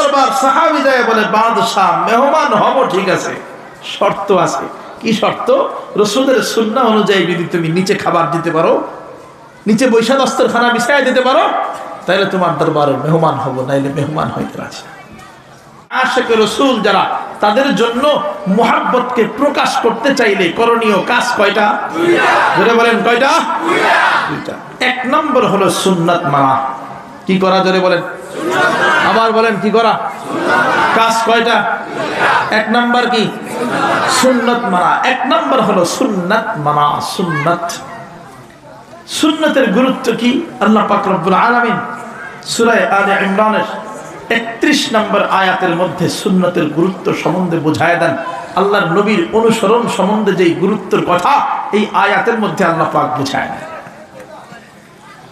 দরবার সাহাবি বলে, বাদশাহ, মেহমান হব, ঠিক আছে। শর্ত আছে। কি শর্ত? রসুলের সুন্না অনুযায়ী যদি তুমি নিচে খাবার দিতে পারো, নিচে বৈশা দস্তরখানা বিছাই দিতে পারো তাহলে তোমার দরবারে মেহমান হব, নাইলে মেহমান হইতে আছে আশেখ রসুল যারা, তাদের জন্য মোহাব্বতকে প্রকাশ করতে চাইলে করণীয় কাজ কয়টা? ধরে বলেন, কয়টা? এক নম্বর হলো সুন্নাত মানা। কি করা? জোরে বলেন। আবার বলেন, কি করা? কাজ কয়টা? এক নাম্বার কি? সুন্নত মানা। এক নাম্বার হলো সুন্নাত মানা, সুন্নাত। সুন্নতের গুরুত্ব কি? আল্লাহ পাক রব্বুল আলামিন সূরা আলে ইমরানের 31 নম্বর আয়াতের মধ্যে সুন্নতের গুরুত্ব সম্বন্ধে বোঝায় দেন। আল্লাহর নবীর অনুসরণ সম্বন্ধে যেই গুরুত্বের কথা, এই আয়াতের মধ্যে আল্লাহ পাক বোঝায় দেন।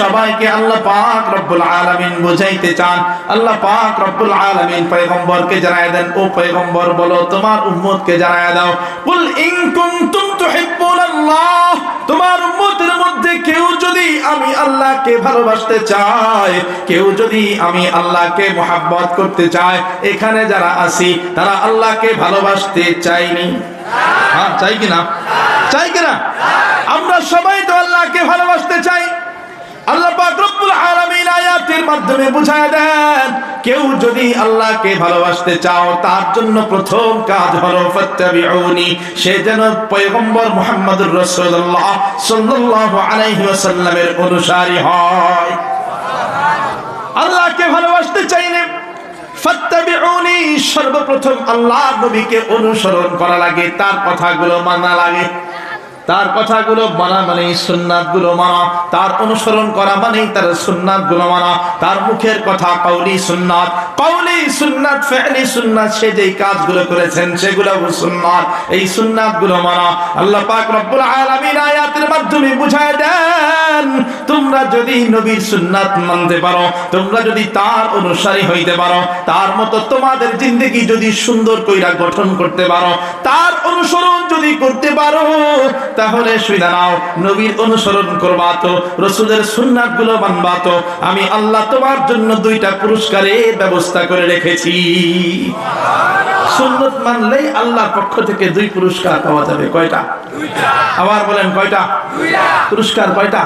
সবাইকে আল্লাহ পাক রব্বুল আলামিন বুঝাইতে চান। আল্লাহ পাক রব্বুল আলামিন পয়গম্বরকে জানায় ও পয়গম্বর, বলো তোমার উম্মতকে জানায় দাও। কুল ইন কুনতুম তুহিব্বুনাল্লাহ তোমার উম্মতের মধ্যে কেউ যদি আমি আল্লাহকে ভালোবাসতে চায় কেউ যদি আমি আল্লাহকে মোহাব্বত করতে চায়, এখানে যারা আছি, তারা আল্লাহকে ভালোবাসতে চাইনি হ্যাঁ চাই কিনা চাই কিনা আমরা সবাই তো আল্লাহকে ভালোবাসতে চাই। আল্লাহ পাক রব্বুল আলামিন আয়াতের মাধ্যমে বুঝায় দেন, কেউ যদি আল্লাহকে ভালোবাসতে চাও, তার জন্য প্রথম কাজ হলো ফাত্তাবিউনি, সে যেন পয়গম্বর মুহাম্মদুর রাসূলুল্লাহ সাল্লাল্লাহু আলাইহি ওয়াসাল্লামের অনুসারী হয়। আল্লাহকে ভালোবাসতে চাইলে ফাত্তাবিউনি, সর্বপ্রথম আল্লাহ নবীকে অনুসরণ করা লাগে, তার কথাগুলো মানা লাগে। তার কথাগুলো মানা মানে সুন্নাতগুলো মানা। তার অনুসরণ করা মানেই তার সুন্নাতগুলো মানা। তার মুখের কথা পাউলি সুন্নাত। তোমাদের জিন্দগি যদি সুন্দর কইরা গঠন করতে পারো, তার অনুসরণ যদি করতে পারো, তাহলে সুবিধা নাও। নবীর অনুসরণ করবা তো, রসুলের সুন্নাতগুলো মানবা তো। আমি আল্লাহ তোমার জন্য দুইটা পুরস্কারের ব্যবস্থা করে রেখেছি। সুন্নত মানলেই আল্লাহর পক্ষ থেকে দুই পুরস্কার পাওয়া যাবে। কয়টা? আবার বলেন কয়টা? পুরস্কার কয়টা?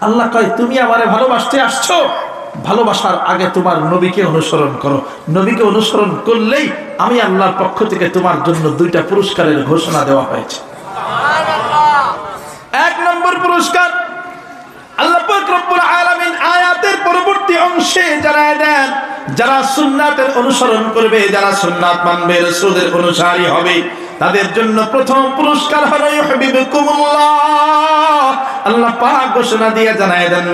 আল্লাহ কয় তুমি আমারে ভালোবাসতে আসছো। ভালোবাসার আগে তোমার নবীকে অনুসরণ করো। নবীকে অনুসরণ করলেই আমি আল্লাহর পক্ষ থেকে তোমার জন্য দুইটা পুরস্কারের ঘোষণা দেওয়া হয়েছে। এক নম্বর পুরস্কার আল্লাহ পরবর্তী অংশে জানায় দেন যারা সুন্নাতের অনুসরণ করবে, যারা সুন্নাত মানবে, রাসূলের অনুসারী হবে, তাদের জন্য প্রথম পুরস্কার হলো আল্লাহ ঘোষণা দিয়ে জানায় দেন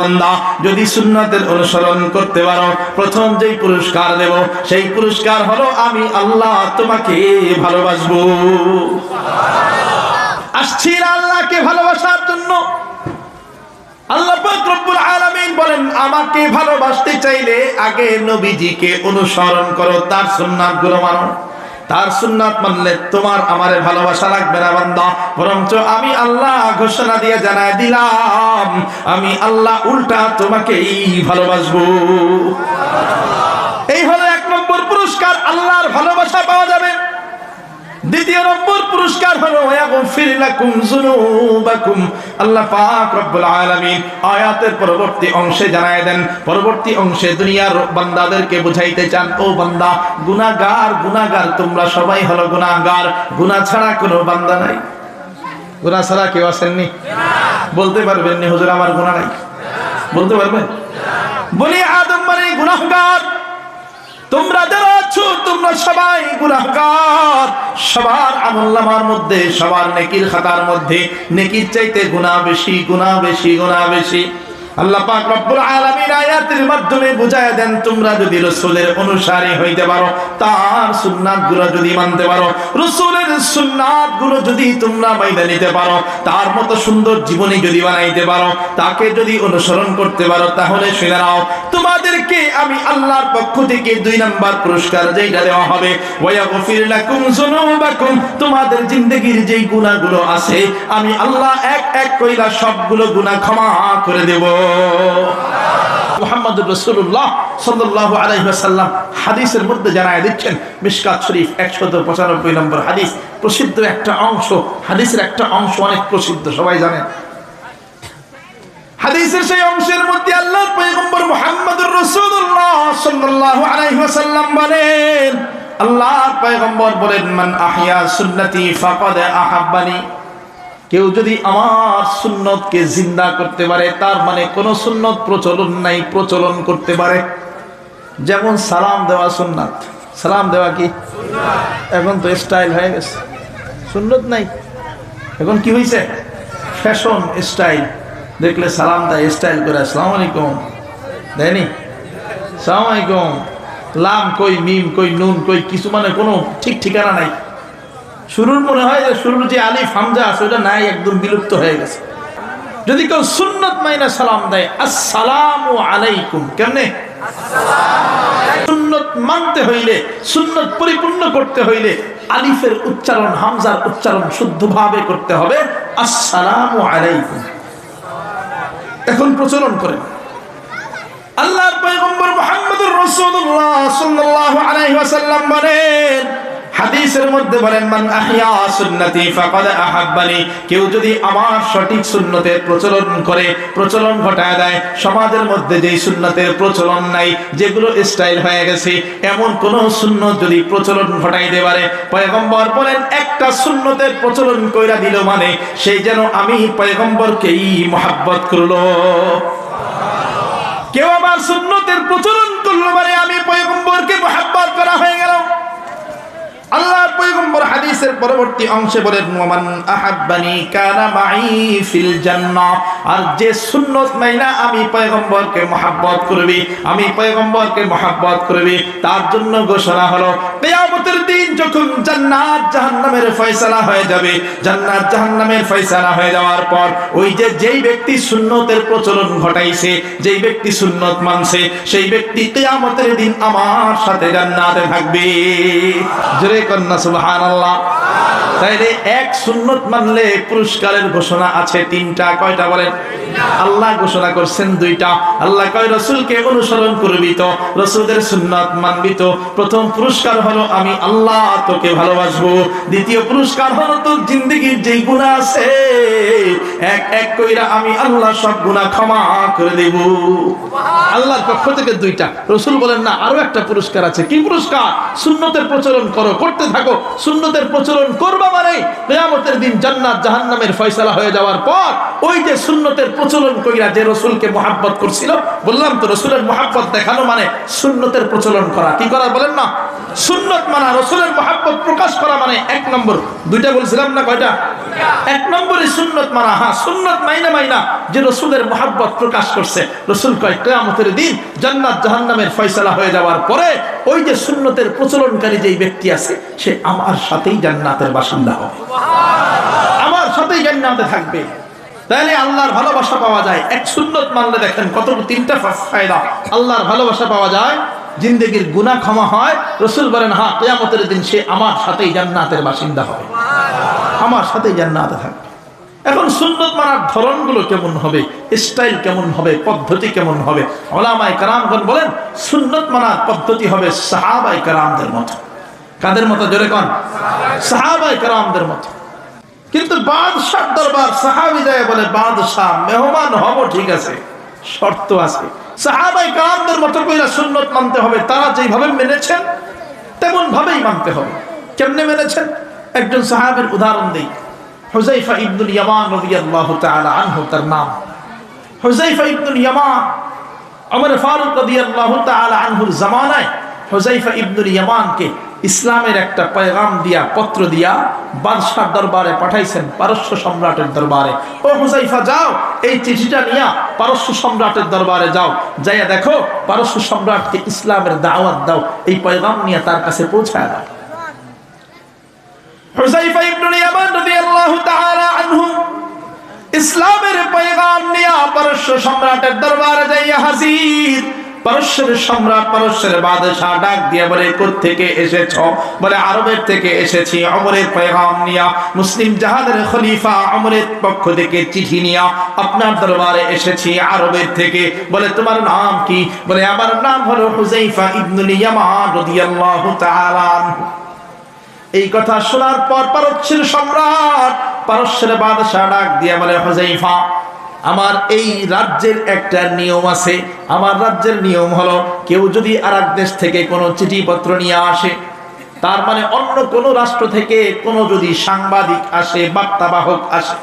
যদি সুন্নাতের অনুসরণ করতে পারো, প্রথম যেই পুরস্কার দেব, সেই পুরস্কার হলো আমি আল্লাহ তোমাকে ভালোবাসবো। আসছি আল্লাহকে ভালোবাসার জন্য। আল্লাহ বলেন, আমাকে ভালোবাসতে চাইলে আগে নবীজিকে অনুসরণ করো, তার তার সুন্নাত মানলে তোমার আমারে ভালোবাসা লাগবে না বান্দা। বরঞ্চ আমি আল্লাহ ঘোষণা দিয়ে জানায় দিলাম, আমি আল্লাহ উল্টা তোমাকেই ভালোবাসবো। এই হলো এক নম্বর পুরস্কার, আল্লাহর ভালোবাসা পাওয়া যাবে। দ্বিতীয় নম্বর পুরস্কার হলো আল্লাহ পাক রব্বুল আলামিন আয়াতের পরবর্তী অংশে জানায় দেন, পরবর্তী অংশে দুনিয়ার বান্দাদেরকে বুঝাইতে চান, ও বান্দা, গুনাহগার গুনাহগার, তোমরা সবাই হলো গুনাহগার। গুনাহ ছাড়া কোনো বান্দা নাই। গুনাহ ছাড়া কেউ আসেননি বলতে পারবেন নি হুজুর, আমার গুনাহ নাই। বলতে পারবেন? বলি আদম মানে গুনাহগার সবাই গুনাহগার। সবার আমলনামার মধ্যে, সবার নেকির খাতার মধ্যে, নেকির চাইতে গুনাহ বেশি গুনাহ বেশি গুনাহ বেশি। আল্লাহ পাক রব্বুল আলামিন আয়াতের মাধ্যমে বুঝায় দেন, তোমরা যদি রাসূলের অনুসারী হইতে পারো, তার সুন্নাতগুলো যদি মানতে পারো, রাসূলের সুন্নাতগুলো যদি তোমরা নিতে পারো, তার মতো সুন্দর যদি বানাইতে পারো, তাকে যদি অনুসরণ করতে পারো, তাহলে তোমাদেরকে আমি আল্লাহর পক্ষ থেকে দুই নাম্বার পুরস্কার যেটা দেওয়া হবে, ওয়াগফির লাকুম যুনুবাকুম, তোমাদের যেই গুনাহগুলো আছে, আমি আল্লাহ এক এক কইরা সবগুলো গুনাহ ক্ষমা করে দেব। মুহাম্মদুর হাদিসের মধ্যে জানায় দিচ্ছেন, মিশকাত শরীফ 195 নম্বর হাদিস। প্রসিদ্ধ একটা অংশ, হাদিসের একটা অংশ অনেক প্রসিদ্ধ, সবাই জানেন হাদিসের সেই অংশের মধ্যে আল্লাহর পয়গম্বর মুহাম্মদুর বলেন, আল্লাহর বলেন, মান কেউ যদি আমার সুন্নতকে জিন্দা করতে পারে তার মানে কোন সুন্নত প্রচলন নাই প্রচলন করতে পারে। যেমন সালাম দেওয়া সুন্নাত। সালাম দেওয়া কি? এখন তো স্টাইল হয়ে গেছে। সুন্নত নাই। এখন কি হয়েছে ফ্যাশন স্টাইল দেখলে সালাম দেয় স্টাইল করে আসসালামু আলাইকুম। দেয়নি সালাম আলাইকুম। লাম কই মিম কই নুন কই কিছু মানে কোনো ঠিক ঠিকানা নাই। শুরুর মনে হয় যে শুরুর যে আলিফ, হামজা আছে, ওটা নাই, একদম বিলুপ্ত হয়ে গেছে। যদি কেউ সুন্নত মাইনা সালাম দেয়, আসসালামু আলাইকুম, কেমনে? সুন্নত মানতে হইলে, সুন্নত পরিপূর্ণ করতে হইলে, আলিফের উচ্চারণ, হামজার উচ্চারণ শুদ্ধভাবে করতে হবে, আসসালামু আলাইকুম। এখন প্রচলন করেন আল্লাহর পয়গম্বর মুহাম্মদুর রাসূলুল্লাহ সাল্লাল্লাহু আলাইহি ওয়াসাল্লাম বলেন হাদিসের মধ্যে বলেন, মান আহইয়া সুন্নতি ফাকাদ আহাব্বানি। কেউ যদি আমার সঠিক সুন্নতের প্রচলন করে, প্রচলন ঘটায় দেয়, সমাজের মধ্যে যেই সুন্নতের প্রচলন নাই, যেগুলো স্টাইল হয়ে গেছে, এমন কোন সুন্নত যদি প্রচলন ঘটাইতে পারে, পয়গম্বর বলেন, একটা সুন্নতের প্রচলন কইরা দিল মানে সেই যেন আমি পয়গম্বরকেই মহাব্বত করল। কেউ আমার সুন্নতের প্রচলন করল মানে আমি পয়গম্বরকে মহাব্বত করা হয়ে গেল। আল্লাহর পয়গম্বর হাদিসের পরবর্তী অংশে বলেন, ওমান আহাব্বানি কানা মাই ফিল আর যে সুন্নত আমি পয়গম্বরকে আমি পয়গম্বরকে তার জন্য ঘোষণা হলো, কিয়ামতের দিন যখন জান্নাত জাহান্নামের ফয়সালা হয়ে যাবে, জান্নাত জাহান্নামের ফয়সালা হয়ে যাওয়ার পর ওই যে, যেই ব্যক্তি সুন্নতের প্রচলন ঘটাইছে, যেই ব্যক্তি সুন্নত মানছে, সেই ব্যক্তি কিয়ামতের দিন আমার সাথে জান্নাতে থাকবে। কন্যা সুবহানাল্লাহ। তাইলে এক সুন্নত মানলে পুরস্কারের ঘোষণা আছে তিনটা। কয়টা বলেন? আল্লাহ ঘোষণা করছেন দুইটা। আল্লাহ কয় রসুলকে অনুসরণ করবি তো রসুলদের সুন্নত মানবি তো। প্রথম পুরস্কার হলো আমি আল্লাহ তোকে ভালোবাসবো। দ্বিতীয় পুরস্কার হলো তোর জিন্দগির যেই গুণা আছে এক এক কইরা আমি আল্লাহ সব গুণা ক্ষমা করে দেব। আল্লাহর পক্ষ থেকে দুইটা। রসুল বলেন না আরও একটা পুরস্কার আছে। কি পুরস্কার? সুন্নতের প্রচলন করো করতে থাকো। সুন্নতের প্রচলন করবা মানে কেয়ামতের দিন জান্নাত জাহান্নামের ফয়সালা হয়ে যাওয়ার পর ওই যে সুন্নতের প্রচলন কইরা যে রসুলকে করছিল, বললাম তো রসুলের দেখানো মানে সুন্নতের প্রচলন করা। কি করা বলেন না? সুন্নত মানা, রসুলের প্রকাশ করা মানে এক নম্বর। দুইটা বলছিলাম না কয়টা? এক নম্বরে সুন্নত মানা। হ্যাঁ সুন্নত মাইনা মাইনা যে রসুলের মহাব্বত প্রকাশ করছে। রসুল কয়, কেয়ামতের দিন জান্নাত জাহান্নামের ফয়সালা হয়ে যাওয়ার পরে ওই যে সুন্নতের প্রচলনকারী যেই ব্যক্তি আছে, সে আমার সাথেই জান্নাতের বাসিন্দা হবে। আমার সাথেই জান্নাতে থাকবে। তাহলে আল্লাহর ভালোবাসা পাওয়া যায়। এক সুন্নত মানলে দেখেন কত তিনটা ফায়দা। আল্লাহর ভালোবাসা পাওয়া যায়, জিন্দগির গুনাহ ক্ষমা হয়। রসুল বলেন হা কেয়ামতের দিন সে আমার সাথেই জান্নাতের বাসিন্দা হবে। আমার সাথেই জান্নাতে থাকবে। এখন সুন্নত মানার ধরনগুলো কেমন হবে? স্টাইল কেমন হবে? পদ্ধতি কেমন হবে? ওলামাই কারামগণ বলেন, সুন্নত মানার পদ্ধতি হবে সাহাবাই কারামদের মতো। কাদের মতো? জোরে কন। সাহাবাই কারামদের মতো। কিন্তু বাদশাহ দরবার সাহাবি যায় বলে, বাদশাহ, মেহমান হব, ঠিক আছে। শর্ত আছে। সাহাবাই কারামদের মতো কইরা সুন্নত মানতে হবে। তারা যেইভাবে মেনেছেন তেমন ভাবেই মানতে হবে। কেমনে মেনেছেন? একজন সাহাবের উদাহরণ দেই। হুজাইফা ইবনুল ইয়ামান রাদিয়াল্লাহু তাআলা আনহু, তার নাম। হুজাইফা ইবনুল ইয়ামান, ওমর ফারুক রাদিয়াল্লাহু তাআলা আনহুর জামানায় হুজাইফা ইবনুল ইয়ামানকে ইসলামের একটা পয়গাম দিয়া, পত্র দিয়া বাদশার দরবারে পাঠাইছেন পারস্য সম্রাটের দরবারে। ও হুজাইফা যাও, এই চিঠিটা নিয়া পারস্য সম্রাটের দরবারে যাও। যাইয়া দেখো, পারস্য সম্রাটকে ইসলামের দাওয়াত দাও, এই পয়গাম নিয়ে তার কাছে পৌঁছায় দাও। ইসলামের পয়গাম নিয়ে পারস্য সম্রাটের দরবারে যাইয়া হাজির। পারস্যের সম্রাট পারস্যের বাদশাহ ডাক দিয়ে বলে থেকে এসেছ? বলে, আরবের থেকে এসেছি, অমরের পয়গাম নিয়া। মুসলিম জাহাদের খলিফা অমরের পক্ষ থেকে চিঠি নিয়া আপনার দরবারে এসেছি, আরবের থেকে। বলে, তোমার নাম কি? বলে, আমার নাম হলো হুজাইফা ইবনুল ইয়ামান রাদিয়াল্লাহু তাআলা আনহু। এই কথা শোনার পর পারস্যের সম্রাট, পারস্যের বাদশাহ ডাক দিয়ে বলে হজাইফা আমার এই রাজ্যের একটা নিয়ম আছে। আমার রাজ্যের নিয়ম হলো, কেউ যদি আর দেশ থেকে কোনো চিঠিপত্র নিয়ে আসে, তার মানে অন্য কোনো রাষ্ট্র থেকে কোনো যদি সাংবাদিক আসে, বার্তাবাহক আসে,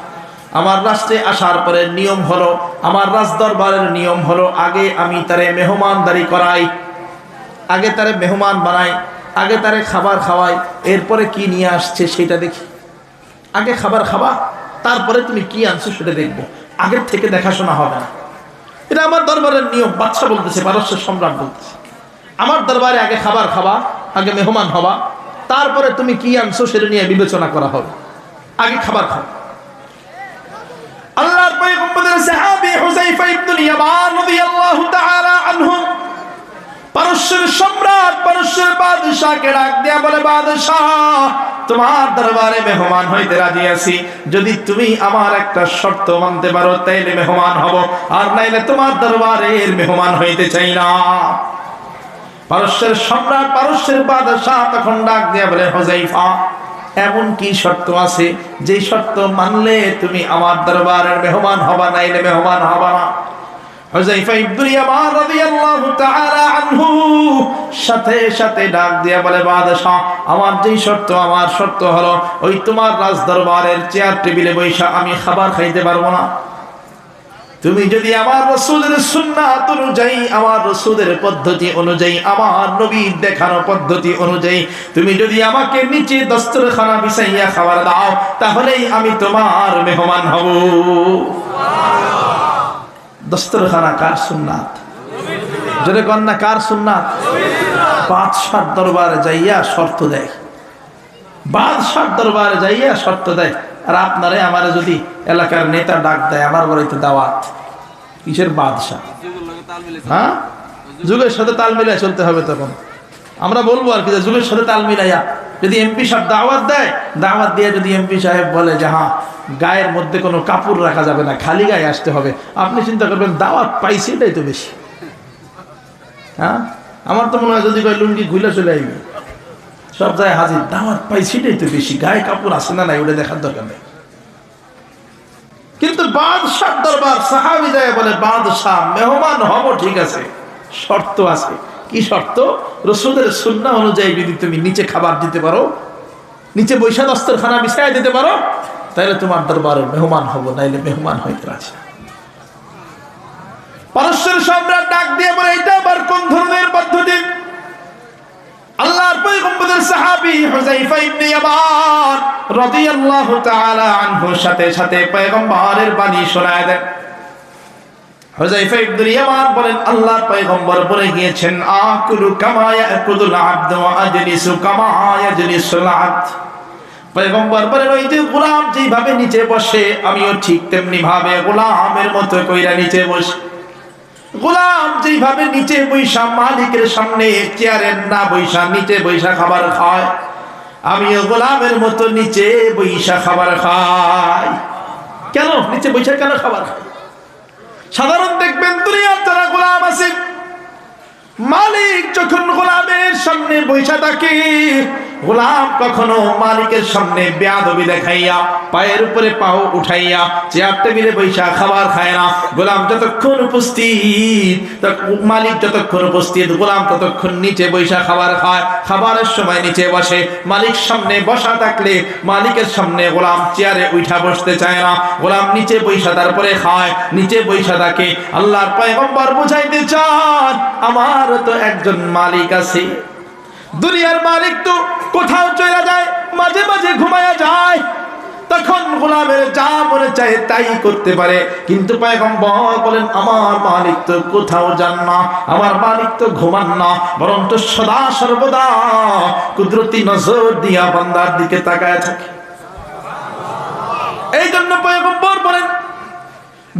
আমার রাষ্ট্রে আসার পরে নিয়ম হলো, আমার রাজদরবারের নিয়ম হলো, আগে আমি তারে মেহমানদারি করাই, আগে তারে মেহমান বানাই আগে তারে খাবার খাওয়াই, এরপরে কি নিয়ে আসছে সেটা দেখি। আগে খাবার খাওয়া, তারপরে তুমি কি আনছো সেটা দেখব। আগের থেকে দেখাশোনা হবে না। এটা আমার দরবারের নিয়ম বাচ্চা বলতেছে, পারস্য সম্রাট বলতেছে। আমার দরবারে আগে খাবার খাওয়া, আগে মেহমান হবা তারপরে তুমি কি আনছো সেটা নিয়ে বিবেচনা করা হবে। আগে খাবার খাও। আল্লাহর পয়গম্বরের সাহাবী হুযায়ফা ইবনে ইয়ামান রাদিয়াল্লাহু তাআলা আনহু পারস্যের সম্রাট, পারস্যের বাদশাহকে ডাক দেয়া বলে, বাদশাহ, তোমার দরবারে মেহমান হইতে রাজি আছি। যদি তুমি আমার একটা শর্ত মানতে পারো, তাইলে মেহমান হব। আর নাইলে তোমার দরবারের মেহমান হইতে চাই না। পারস্যের সম্রাট, পারস্যের বাদশাহ তখন ডাক দেয়া বলে হোজাইফা এমন কি শর্ত আছে? যে শর্ত মানলে তুমি আমার দরবারের মেহমান হবা, নাইলে মেহমান হবা না। ডাক বলে আমার আমার হলো, ওই তোমার রাজ দরবারের চেয়ার টেবিলে আমি খাবার খাইতে পারব না। তুমি যদি আমার রসুলের সুন্নাত অনুযায়ী, আমার রসুলের পদ্ধতি অনুযায়ী, আমার নবীর দেখানো পদ্ধতি অনুযায়ী, তুমি যদি আমাকে নিচে দস্তরখানা বিছাইয়া খাবার দাও, তাহলেই আমি তোমার মেহমান হব। দস্তরখানা কার সুন্নাত? যদি কন্যা কার সুন্নাত? বাদশার দরবারে যাইয়া শর্ত দেয়। বাদশার দরবারে যাইয়া শর্ত দেয়। আর আপনারে, আমারে যদি এলাকার নেতা ডাক দেয়, আমার বাড়িতে দাওয়াত। কিসের বাদশাহ? হ্যাঁ? যুগের সাথে তাল মিলাই চলতে হবে তখন। আমরা বলব আর কি যুগের সাথে তাল মিলাইয়া যদি এমপি সাহেব দাওয়াত দেয়, দাওয়াত দিয়ে যদি এমপি সাহেব বলে যে হ্যাঁ গায়ের মধ্যে কোনো কাপড় রাখা যাবে না, খালি গায়ে আসতে হবে, আপনি চিন্তা করবেন দাওয়াত পাইছি এটাই তো বেশি। হ্যাঁ? আমার তো মনে হয় যদি লুঙ্গি ঘুলে চলে আসবে সব জায়গায় হাজির, দাওয়াত পাইছি এটাই তো বেশি, গায়ে কাপড় আছে না নাই, ওটা দেখার দরকার নেই। কিন্তু বাদশাহ দরবার সাহাবি যায় বলে, বাদশাহ, মেহমান হব ঠিক আছে, শর্ত আছে। কি শর্ত? রসুলের সুন্না অনুযায়ী যদি তুমি নিচে খাবার দিতে পারো, নিচে বৈশা দস্তরখানা বিছাই দিতে পারো তাহলে তোমার দরবারে মেহমান হব, নাইলে মেহমান হইতে আছে পারস্যের সম্রাট ডাক দিয়ে বলে, এটা আবার কোন ধরনের পদ্ধতি? আল্লাহর পয়গম্বরের সাহাবী হুযায়ফা ইবনে ইয়ামান সাথে সাথে পয়গম্বরের বাণী শোনায় দেন। বলেন পয়গম্বর বলে গিয়েছেন ওই যে গোলাম যেভাবে নিচে বসে, আমিও ঠিক তেমনি ভাবে গোলামের মতো কইরা নিচে বসে। গোলাম যেভাবে নিচে বৈশা মালিকের সামনে চেয়ারের না বৈশা, নিচে বৈশা খাবার খায়, আমিও গোলামের মতো নিচে বৈশা খাবার খাই। কেন? নিচে বৈশা কেন খাবার খাই সাধারণ দেখবেন দুনিয়ার যারা গোলাম আছে মালিক যখন গোলামের সামনে বৈশা থাকে গোলাম কখনো মালিকের সামনে বেয়াদবি দেখাইয়া, পায়ের উপরে পাও উঠাইয়া, চেয়ার টেবিলে বৈশা খাবার খায় না। গোলাম যতক্ষণ উপস্থিত মালিক যতক্ষণ উপস্থিত, গোলাম ততক্ষণ নিচে বৈশা খাবার খায়। খাবারের সময় নিচে বসে, মালিক সামনে বসা থাকলে মালিকের সামনে গোলাম চেয়ারে উঠা বসতে চায় না। গোলাম নিচে বৈশা তারপরে খায়, নিচে বৈশা থাকে আল্লাহর পয়গম্বর বুঝাইতে চান আমার তো একজন মালিক আছে। দুনিয়ার মালিক তো কোথাও চলে যায়, মাঝে মাঝে ঘুমায়া যায়। তখন গোলামের যা মনে চায় তাই করতে পারে। কিন্তু পয়গম্বর বলেন, আমার মালিক তো কোথাও যান না, আমার মালিক তো ঘুমান না বরং তো সদা সর্বদা কুদরতি নজর দিয়া বান্দার দিকে তাকায় থাকে। এই জন্য পয়গম্বর বলেন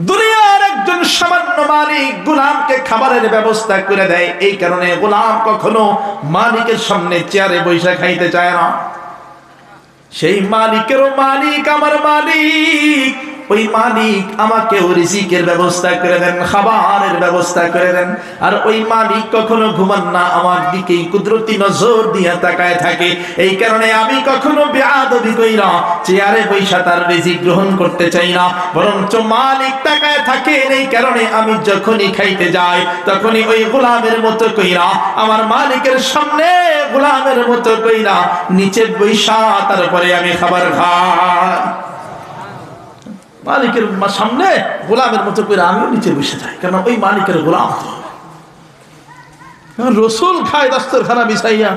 দুনিয়ার একজন সামান্য মালিক গোলামকে খাবারের ব্যবস্থা করে দেয়, এই কারণে গোলাম কখনো মালিকের সামনে চেয়ারে বৈশা খাইতে চায় না। সেই মালিকেরও মালিক, আমার মালিক ওই মালিক আমাকে রিজিকের ব্যবস্থা করে দেন, খাবারের ব্যবস্থা করে দেন। আর ওই মালিক কখনো ঘুমান না, আমার দিকেই কুদরতি নজর দিয়া তাকায় থাকে। এই কারণে আমি কখনো বেআদবি কই না চেয়ারে বৈশা তার রিজিক গ্রহণ করতে চাই না। বরঞ্চ মালিক তাকায় থাকে এই কারণে আমি যখনই খাইতে যাই, তখনই ওই গোলামের মতো কইরা, আমার মালিকের সামনে গোলামের মতো কইরা নিচে বৈশা তারপরে আমি খাবার খাই। মালিকের সামনে গোলামের মতো করে আমিও নিচে বসে যাই কেন ওই মালিকের গোলাম রসুল খায় দস্তরখানা বিছাইয়া,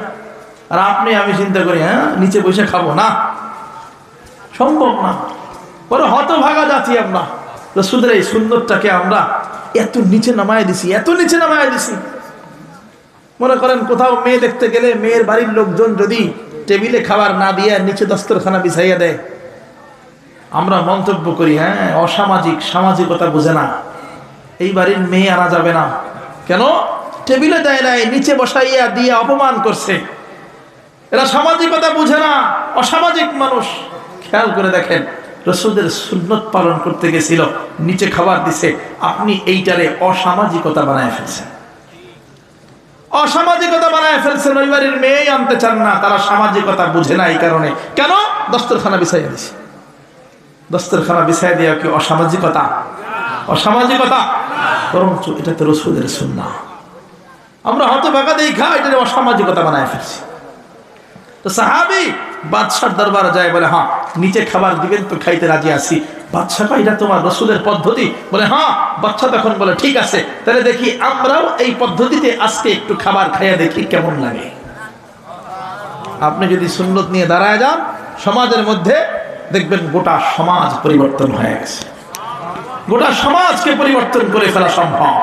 আর আপনি আমি চিন্তা করি হ্যাঁ নিচে বসে খাব না। সম্ভব না। পরে হতভাগা জাতি আমরা। রসুলের এই সুন্দরটাকে আমরা এত নিচে নামায় দিছি, এত নিচে নামায় দিছি। মনে করেন কোথাও মেয়ে দেখতে গেলে মেয়ের বাড়ির লোকজন যদি টেবিলে খাবার না দিয়ে নিচে দস্তরখানা বিছাইয়া দেয় আমরা মন্তব্য করি হ্যাঁ অসামাজিক, সামাজিকতা বুঝে না। এই বাড়ির মেয়ে আনা যাবে না। কেন? টেবিলে দেয় নাই, নিচে বসাইয়া দিয়ে অপমান করছে। এরা সামাজিকতা বুঝে না, অসামাজিক মানুষ। খেয়াল করে দেখেন রসুদের সুন্নত পালন করতে গেছিল, নিচে খাবার দিছে, আপনি এইটারে অসামাজিকতা বানায় ফেলছেন। অসামাজিকতা বানায় ফেলছেন, ওই বাড়ির মেয়েই আনতে চান না, তারা সামাজিকতা বুঝে না এই কারণে। কেন? দস্তরখানা বিছাইয়া দিছে। দস্তরখানা বিছাই দেওয়া কি অসামাজিকতা? অসামাজিকতা? বরঞ্চ এটা তো রসুদের সুন্না আমরা হয়তো বাঁকা দেখা এটা অসামাজিকতা বানায় ফেলছি। তো সাহাবি বাদশার দরবার যায় বলে হ্যাঁ নিচে খাবার দিবেন তো খাইতে রাজি আছি। বাদশাহ কয়, এটা তোমার রসুলের পদ্ধতি? বলে হ্যাঁ বাচ্চা তখন বলে ঠিক আছে তাহলে দেখি আমরাও এই পদ্ধতিতে আজকে একটু খাবার খাইয়া দেখি কেমন লাগে। আপনি যদি সুন্নত নিয়ে দাঁড়ায় যান সমাজের মধ্যে দেখবেন গোটা সমাজ পরিবর্তন হয়ে গেছে। গোটা সমাজকে পরিবর্তন করে ফেলা সম্ভব।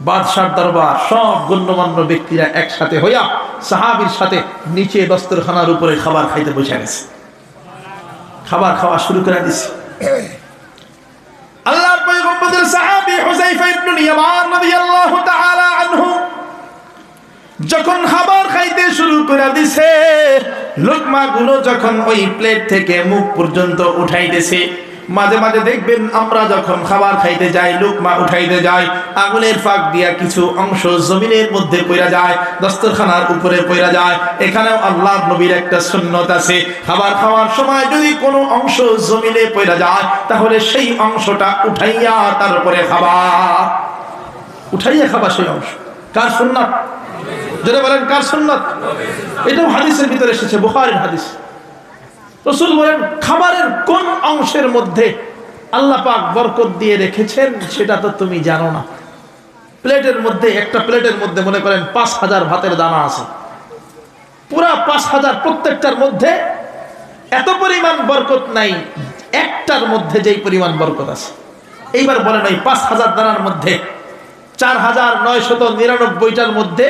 বাদশার দরবার, সব গণ্যমান্য ব্যক্তিরা একসাথে হইয়া সাহাবির সাথে নিচে দস্তরখানার উপরে খাবার খাইতে বসে গেছে। খাবার খাওয়া শুরু করে দিছে। আল্লাহর পয়গম্বরের সাহাবী হুযায়ফা ইবনে ইয়ামান রাদিয়াল্লাহু তাআলা আনহু যখন খাবার খাইতে শুরু করে দিছে, লোকমা গুলো যখন ওই প্লেট থেকে মুখ পর্যন্ত উঠাইতেছে, মাঝে মাঝে দেখবেন আমরা যখন খাবার খাইতে যাই, লোকমা উঠাইতে যাই আগুনের ফাঁক দিয়া কিছু অংশ জমিনের মধ্যে পড়া যায়, দস্তরখানার উপরে পড়া যায়। এখানেও আল্লাহ নবীর একটা সুন্নত আছে। খাবার খাওয়ার সময় যদি কোনো অংশ জমিনে পড়া যায়, তাহলে সেই অংশটা উঠাইয়া তারপরে খাবার। উঠাইয়া খাবার সেই অংশ। কার সুন্নাত? যেটা বলেন কার সুন্নাত? এটাও হাদিসের ভিতরে এসেছে, বুখারীর হাদিস। রসুল বলেন, খাবারের কোন অংশের মধ্যে আল্লাহ পাক বরকত দিয়ে রেখেছেন, সেটা তো তুমি জানো না। প্লেটের মধ্যে, একটা প্লেটের মধ্যে মনে করেন পাঁচ হাজার ভাতের দানা আছে। পুরা পাঁচ হাজার প্রত্যেকটার মধ্যে এত পরিমাণ বরকত নাই, একটার মধ্যে যেই পরিমাণ বরকত আছে। এইবার বলেন ওই পাঁচ হাজার দানার মধ্যে, চার হাজার নয়শত নিরানব্বইটার মধ্যে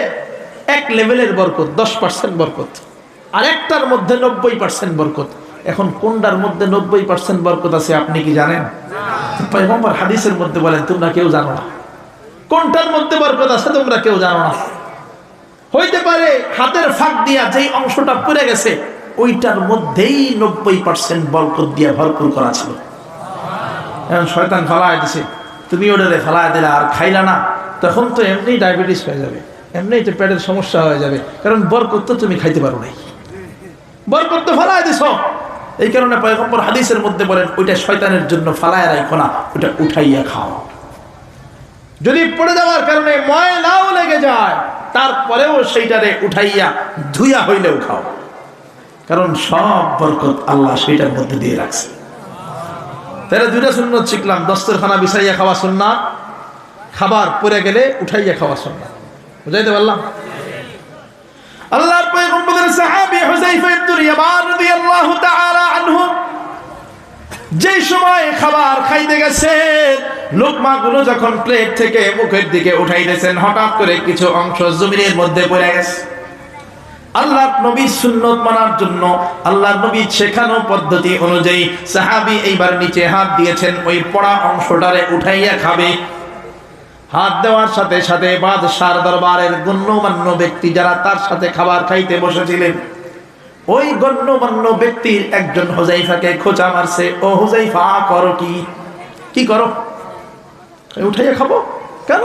এক লেভেলের বরকত, দশ পার্সেন্ট বরকত। আর একটার মধ্যে নব্বই পার্সেন্ট বরকত। এখন কোনটার মধ্যে নব্বই পার্সেন্ট বরকত আছে আপনি কি জানেন? পয়গম্বর হাদিসের মধ্যে বলেন, তোমরা কেউ জানো না। কোনটার মধ্যে বরকত আছে তোমরা কেউ জানো না। হইতে পারে হাতের ফাঁক দিয়া যেই অংশটা পড়ে গেছে, ওইটার মধ্যেই নব্বই পার্সেন্ট বরকত দিয়া ভরপুর করা ছিল। এখন শয়তান ফালায় দিছে। তুমি ওটারে ফালায় দিলে আর খাইলা না, তখন তো এমনি ডায়াবেটিস হয়ে যাবে। এমনি তো পেটের সমস্যা হয়ে যাবে। কারণ বরকত তো তুমি খাইতে পারো নাই। বরকত তো ফালায় দিছ। এই কারণে পয়গম্বর হাদিসের মধ্যে বলেন, ওইটা শয়তানের জন্য ফালায় রাখো না, ওইটা উঠাইয়া খাও। যদি পড়ে যাওয়ার কারণে ময়লাও লেগে যায়, তারপরেও সেইটারে উঠাইয়া ধুইয়া হইলেও খাও। কারণ সব বরকত আল্লাহ সেইটার মধ্যে দিয়ে রাখছে। তাহলে দুইটা সুন্নত শিখলাম। দস্তরখানা বিছাইয়া খাওয়া সুন্নাত, খাবার পরে গেলে উঠাইয়া খাওয়া সুন্নাত। বুঝাইতে পারলাম? আল্লাহর পয়গম্বরের সাহাবী হুযাইফা ইবনে ইয়ামান রাদিয়াল্লাহু তাআলা আনহু যে সময় খাবার খাইতে যখন প্লেট থেকে মুখের দিকে উঠাইতেছেন, হঠাৎ করে কিছু অংশ জমিনের মধ্যে পড়ে গেছে। আল্লাহ নবীর সুন্নত মানার জন্য আল্লাহ নবীর শেখানো পদ্ধতি অনুযায়ী সাহাবি এইবার নিচে হাত দিয়েছেন, ওই পড়া অংশটারে উঠাইয়া খাবে। হাত দেওয়ার সাথে সাথে বাদশার দরবারের গণ্যমান্য ব্যক্তি যারা তার সাথে খাবার খাইতে বসেছিলেন, ওই গণ্যমান্য ব্যক্তির একজন হুজাইফাকে খোঁচা মারছে। ও হুজাইফা করো কি? কি করো? উঠাইয়া খাব? কেন?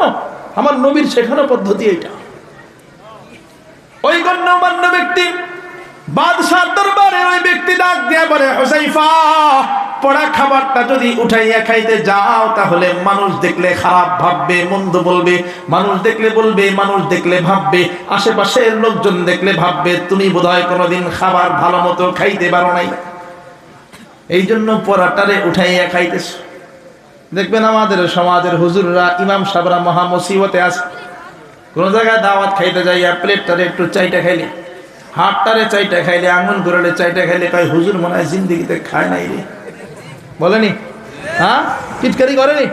আমার নবীর শেখানো পদ্ধতি এটা ওই গণ্যমান্য ব্যক্তি বাদশার দরবারে ওই ব্যক্তি ডাক দিয়ে বলে, হুসাইফা, পড়া খাবারটা যদি উঠাইয়া খাইতে যাও, তাহলে মানুষ দেখলে খারাপ ভাববে, মন্দ বলবে। মানুষ দেখলে বলবে, মানুষ দেখলে ভাববে। আশেপাশের লোকজন দেখলে ভাববে, তুমি বোধহয় কোনোদিন খাবার ভালো মতো খাইতে পারো নাই। এই জন্য পড়াটারে উঠাইয়া খাইতেছ। দেখবেন আমাদের সমাজের হুজুররা, ইমাম সাবরা মহা মুসিবতে আছে। কোন জায়গায় দাওয়াত খাইতে যাইয়া প্লেটটারে একটু চাইটা খাইলে। হাতটারে চাইটা খাইলে আঙুল ঘুরালে চাইটা খাইলে কয়, হুজুর মনে হয় জিন্দিগিতে খায় নাই রে। বলেনি? হ্যাঁ? কিটকারি করেনি?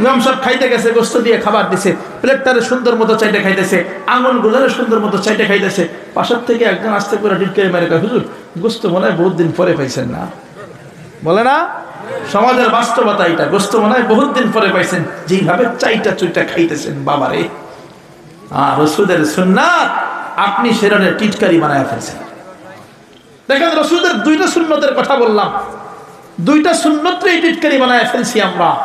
ইমাম সব খাইতে গেছে, গোস্ত দিয়ে খাবার দিছে, প্লেটটারে সুন্দর মতো চাইটা খাইতেছে আঙুল গুলারে সুন্দর মতো চাইটা খাইতেছে। পাশের থেকে একজন আস্তে করে টিটকারি মেরে কয়, হুজুর, গোস্ত মনে হয় বহুত দিন পরে পাইছেন না। বলে না? সমাজের বাস্তবতা এটা গোস্ত মনে হয় বহুত দিন পরে পাইছেন, যেইভাবে চাইটা চুইটা খাইতেছেন, বাবারে। আর রসুদের সুন্নাত আপনি সেরনের টিটকারি বানায় ফেলছেন। দেখেন রসুদের দুইটা সুন্নতের কথা বললাম। দুইটা সুন্নতই টিটকারি বানায় ফেলছি আমরা।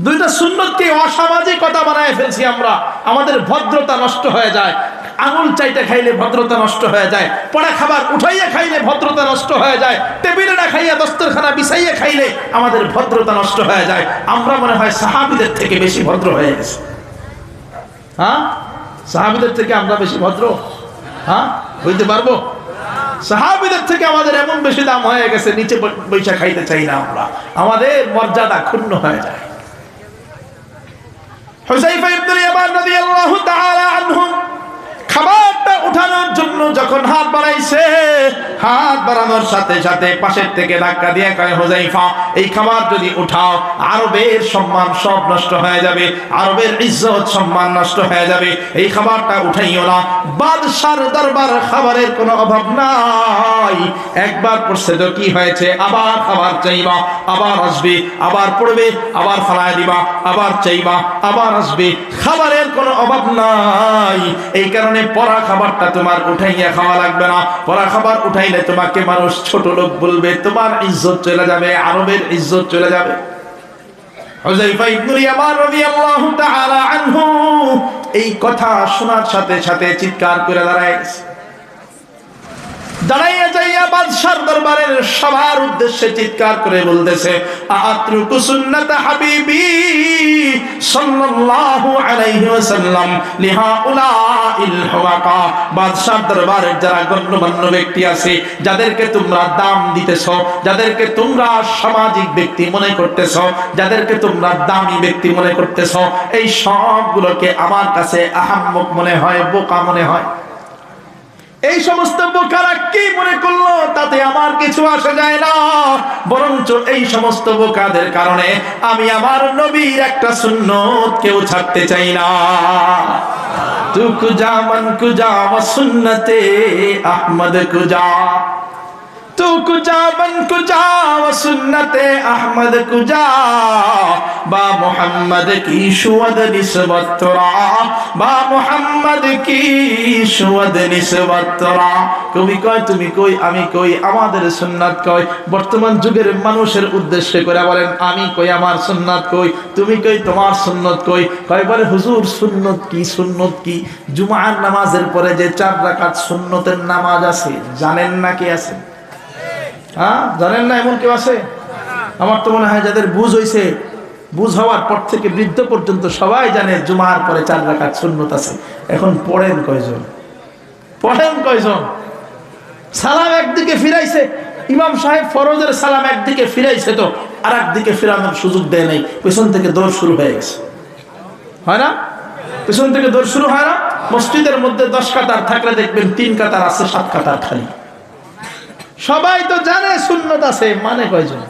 দুইটা সুন্নতকে অসামাজিকতা বানায় ফেলছি আমরা। আমাদের ভদ্রতা নষ্ট হয়ে যায়। আঙুল চাইতে খাইলে ভদ্রতা নষ্ট হয়ে যায়। পড়া খাবার উঠাইয়া খাইলে ভদ্রতা নষ্ট হয়ে যায়। টেবিলে না খাইয়া দস্তরখানা বিছাইয়া খাইলে আমাদের ভদ্রতা নষ্ট হয়ে যায়। আমরা মনে হয় সাহাবিদের থেকে বেশি ভদ্র হয়ে গেছি। হ্যাঁ? সাহাবিদের থেকে আমরা বেশি ভদ্র? হ্যাঁ? হইতে পারব? সাহাবিদের থেকে আমাদের এমন বেশি দাম হয়ে গেছে, নিচে পয়সা খাইতে চাই না আমরা। আমাদের মর্যাদা ক্ষুণ্ণ হয়ে যায়। হুসাইফা ইবনে ইয়ামান রাদিয়াল্লাহু তাআলা আনহু খাবারটা উঠানোর জন্য যখন হাত বাড়াইছে, হাত বাড়ানোর সাথে সাথে পাশের থেকে ধাক্কা দিয়ে কয় হুজাইফা এই খাবার যদি উঠাও, আরবের সম্মান সব নষ্ট হয়ে যাবে, আরবের ইজ্জত সম্মান নষ্ট হয়ে যাবে। এই খাবারটা উঠাইও না। বাদশার দরবার খাবারের কোনো অভাব নাই। একবার পড়ছে তো কি হয়েছে? আবার খাবার চাইবা, আবার আসবে, আবার পড়বে, আবার ফালায় দিবা, আবার চাইবা, আবার আসবে। খাবারের কোনো অভাব নাই। এই কারণে পরা খাবারটা তোমার উঠাইয়া খাওয়া লাগবে না পরা খাবার উঠাইলে তোমাকে মানুষ ছোট লোক বলবে, তোমার ইজ্জত চলে যাবে, আরবের ইজ্জত চলে যাবে এই কথা শোনার সাথে সাথে চিৎকার করে দাঁড়ায়। দাঁড়াইয়া যাইয়া বাদশার দরবারের উদ্দেশ্যে চিৎকার করে বলতেছে যাদেরকে তোমরা দাম দিতেছো, যাদেরকে তোমরা সামাজিক ব্যক্তি মনে করতেছো, যাদেরকে তোমরা দামি ব্যক্তি মনে করতেছো, এই সবগুলোকে আমার কাছে আহাম্মক মনে হয়, বোকা মনে হয়। এই সমস্ত বোকারা কি মনে করল? তাতে আমার কিছু আসে যায় না। বরঞ্চ এই সমস্ত বোকাদের কারণে আমি আমার নবীর একটা শূন্য কেউ ছাড়তে চাই না। তু কুজা, মন কুজা সুন্নতে, আহমদ কুজা। বন কুজা সুন্নতে আহমদ কুজা বা মোহাম্মদ কি সুয়দ নিসবত তোরা বা মোহাম্মদ কি সুয়দ নিসবত তোরা কবি কয়, তুমি কই, আমি কই, আমাদের সুন্নাত কই বর্তমান যুগের মানুষের উদ্দেশ্যে করে বলেন, আমি কই, আমার সুন্নাত কই, তুমি কই, তোমার সুন্নত কই। কয় বলে হুজুর, সুন্নত কি সুন্নত কি? জুমার নামাজের পরে যে চার রাকাত সুন্নতের নামাজ আছে, জানেন না কি আছে? হ্যাঁ জানেন না এমন কেউ আছে? আমার তো মনে হয় যাদের বুঝ হইছে, বুঝ হওয়ার পর থেকে বৃদ্ধ পর্যন্ত সবাই জানে জুমার পরে চার রাখার সুন্নত আছে। এখন পড়েন কয়জন? পড়েন কয়জন? সালাম একদিকে ফিরাইছে, ইমাম সাহেব ফরজের সালাম একদিকে ফিরাইছে তো আর একদিকে ফিরানোর সুযোগ দেয় নাই। পেছন থেকে দৌড় শুরু হয়ে গেছে। হয় না? পেছন থেকে দৌড় শুরু হয় না? মসজিদের মধ্যে দশ কাতার থাকলে দেখবেন তিন কাতার আছে, সাত কাতার খালি। সবাই তো জানে সুন্নত আছে মানে কয়জন?